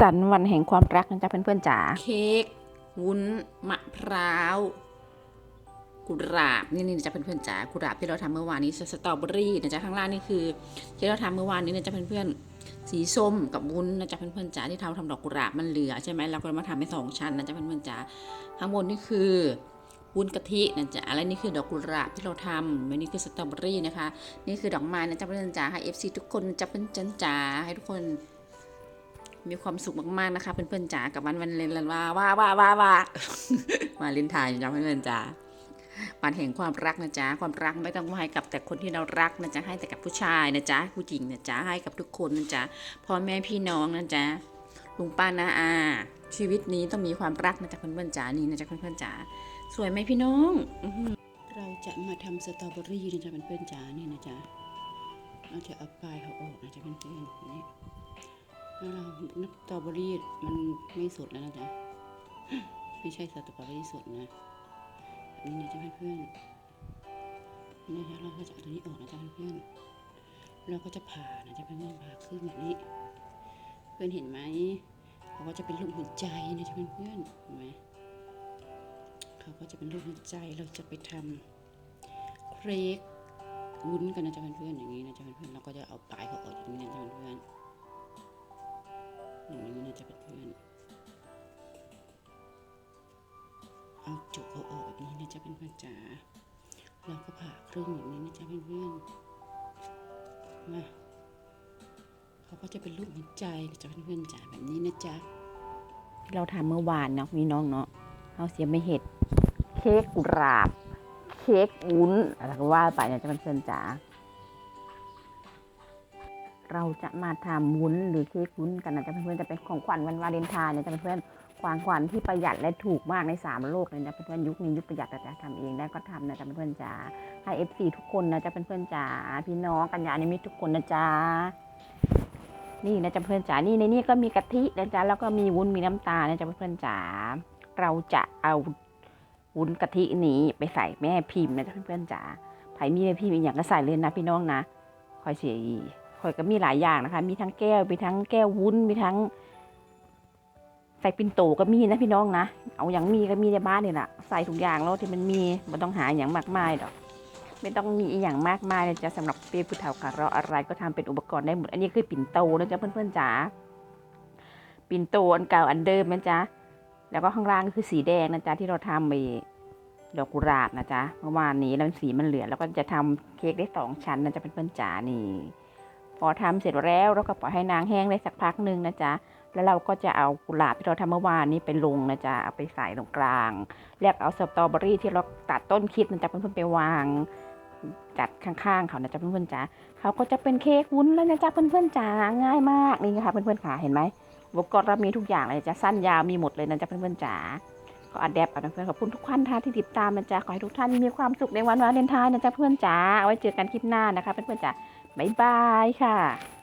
สันต์วันแห่งความรักนะจ๊ะเพื่อนๆจ๋า เค้กวุ้นมะพร้าวกุหลาบนี่นี่จะเป็นเพื่อนๆจ๋ากุหลาบที่เราทำเมื่อวานนี้สตรอเบอรี่นะจ๊ะข้างล่างนี่คือ ที่เราทำเมื่อวานนี้นะจ๊ะเพื่อนๆสีส้มกับวุ้นนะจ๊ะเพื่อนๆจ๋าที่เราทำดอกกุหลาบมันเหลือใช่ไหมเราก็มาทำเป็นสองชั้นนะจ๊ะเพื่อนๆจ๋าข้างบนนี่คือวุ้นกะทินะจ๊ะและนี่คือดอกกุหลาบที่เราทำและนี่คือสตรอเบอรี่นะคะ นี่คือดอกไม้นะจ๊ะเพื่อนๆจ๋าให้ FC ทุกคนนะจ๊ะเพื่อนๆจ๋าให้ทุกคน มีความสุขมากๆนะคะ เพื่อนๆจ๋ากับวันวันเลนลันว่าว่าว่าว่าว่ามาลินไทายจ้าเพื่อนๆจ๋าวันแห่งความรักนะจ๊ะความรักไม่ต้องให้กับแต่คนที่เรารักนะจ๊ะให้แต่กับผู้ชายนะจ๊ะผู้หญิงนะจ๊ะให้กับทุกคนนะจ๊ะพ่อแม่พี่น้องนะจ๊ะลุงป้านาอา ชีวิตนี้ต้องมีความรักนะจ๊ะเพื่อนๆจ๋านี่นะจ๊ะเพื่อนๆจ๋าสวยไหมพี่น้องเราจะมาทำสตรอเบอรี่นะจ๊ะเพื่อนๆจ๋านี่นะจ๊ะเราจะเอาปลายเขาออกนะจ๊ะเพื่อนๆนี่ แล้วเราสตรอเบอรี่มันไม่สดแล้วนะจ๊ะไม่ใช่สตรอเบอรี่สดนะอันนี้นะจ๊ะเพื่อนๆนี่นะเราก็จะเอาตัวนี้ออกนะจ๊ะเพื่อนๆเราก็จะผ่านะจ๊ะเพื่อนๆผ่าครึ่งแบบนี้ เพื่อนเห็นไหมเขาก็จะเป็นรูปหัวใจนะจ๊ะเพื่อนๆเห็นไหมเขาก็จะเป็นรูปหัวใจเราจะไปทำเค้กวุ้นกันนะจ๊ะเพื่อนๆอย่างนี้นะจ๊ะเพื่อนๆเราก็จะเอาปลายเขาออกอย่างนี้นะจ๊ะเพื่อนๆ อย่างนี้นะจะเป็นเพื่อนเอาจุกเขาออกแบบนี้นะจะเป็นเพื่อนจ๋าเราก็ผ่าครึ่งอย่างนี้นะจะเป็นเพื่อนมาเขาก็จะเป็นรูปหัวใจนะจะเป็นเพื่อนจ๋าแบบนี้นะจ๊ะเราทำเมื่อวานเนาะพี่น้องเนาะเอาเสียไม่เห็ด เค้กกุหลาบ เค้กวุ้นอะไรก็ว่าไปนะจ๊ะเป็นเพื่อนจ๋า เราจะมาทำวุ้นหรือเค้กวุ้นกันนะจ๊ะเพื่อนๆจะเป็นของขวัญวันวาเลนไทน์นะจ๊ะเพื่อนๆความขวัญที่ประหยัดและถูกมากในสามโลกเลยนะเพื่อนๆยุคนี้ยุคประหยัดแต่จะทำเองได้ก็ทำนะจ๊ะเพื่อนๆจ๋าให้เอฟซีทุกคนนะจ๊ะเพื่อนๆจ๋าพี่น้องกัญญาณิมิตรทุกคนนะจ๊ะนี่นะจ๊ะเพื่อนจ๋านี่ในนี่ก็มีกะทินะจ๊ะแล้วก็มีวุ้นมีน้ำตาลนะจ๊ะเพื่อนจ๋าเราจะเอาวุ้นกะทินี้ไปใส่แม่พิมพ์นะจ๊ะเพื่อนๆจ๋าไผ่มีแม่พิมพ์อีกอย่างก็ใส่เลยนะพี่น้องนะคอยเสียอี ข่อยก็มีหลายอย่างนะคะ มีทั้งแก้ว มีทั้งแก้ววุ้น มีทั้งใส่ปิ่นโตก็มีนะพี่น้องนะ เอาอย่างมีก็มีในบ้านนี่แหละใส่ทุกอย่างแล้วที่มันมีไม่ต้องหาอย่างมากมายดอก ไม่ต้องมีอย่างมากมายเลยจ้ะสำหรับเปียผู้เฒ่ากับเราอะไรก็ทำเป็นอุปกรณ์ได้หมด อันนี้คือปิ่นโตนะจ๊ะเพื่อนๆจ๋า ปิ่นโตอันเก่าอันเดิมนะจ๊ะ แล้วก็ข้างล่างก็คือสีแดงนะจ๊ะที่เราทำไปดอกกุหลาบนะจ๊ะ เมื่อวานนี้แล้วสีมันเหลือ แล้วก็จะทำเค้กได้สองชั้นนะจ๊ะเพื่อนๆจ๋านี่ พอทำเสร็จแล้วเราก็ปล่อยให้นางแห้งได้สักพักหนึ่งนะจ๊ะแล้วเราก็จะเอากุหลาบที่เราทำเมื่อวานนี้ไปลงนะจ๊ะเอาไปใส่ตรงกลางแล้วเอาสตรอเบอรี่ที่เราตัดต้นคิดนะจ๊ะเพื่อนๆไปวางจัดข้างๆเขานะจ๊ะเพื่อนๆจ๋าเขาก็จะเป็นเค้กวุ้นแล้วนะจ๊ะเพื่อนๆจ๋าง่ายมากนี่ค่ะเพื่อนๆขาเห็นไหมอุปกรณ์เรามีทุกอย่างเลยจ้ะสั้นยาวมีหมดเลยนะจ๊ะเพื่อนๆจ๋าก็อัดแอปเอนเพื่อนขอบคุณทุกท่านท่าที่ติดตามนะจ๊ะขอให้ทุกท่านมีความสุขในวันวาเลนไทน์นะจ๊ะเพื่อนจ๋าเอาไว้เจอกันคลิปหน้านะคะเพื่อนๆจ๋า บ๊ายบายค่ะ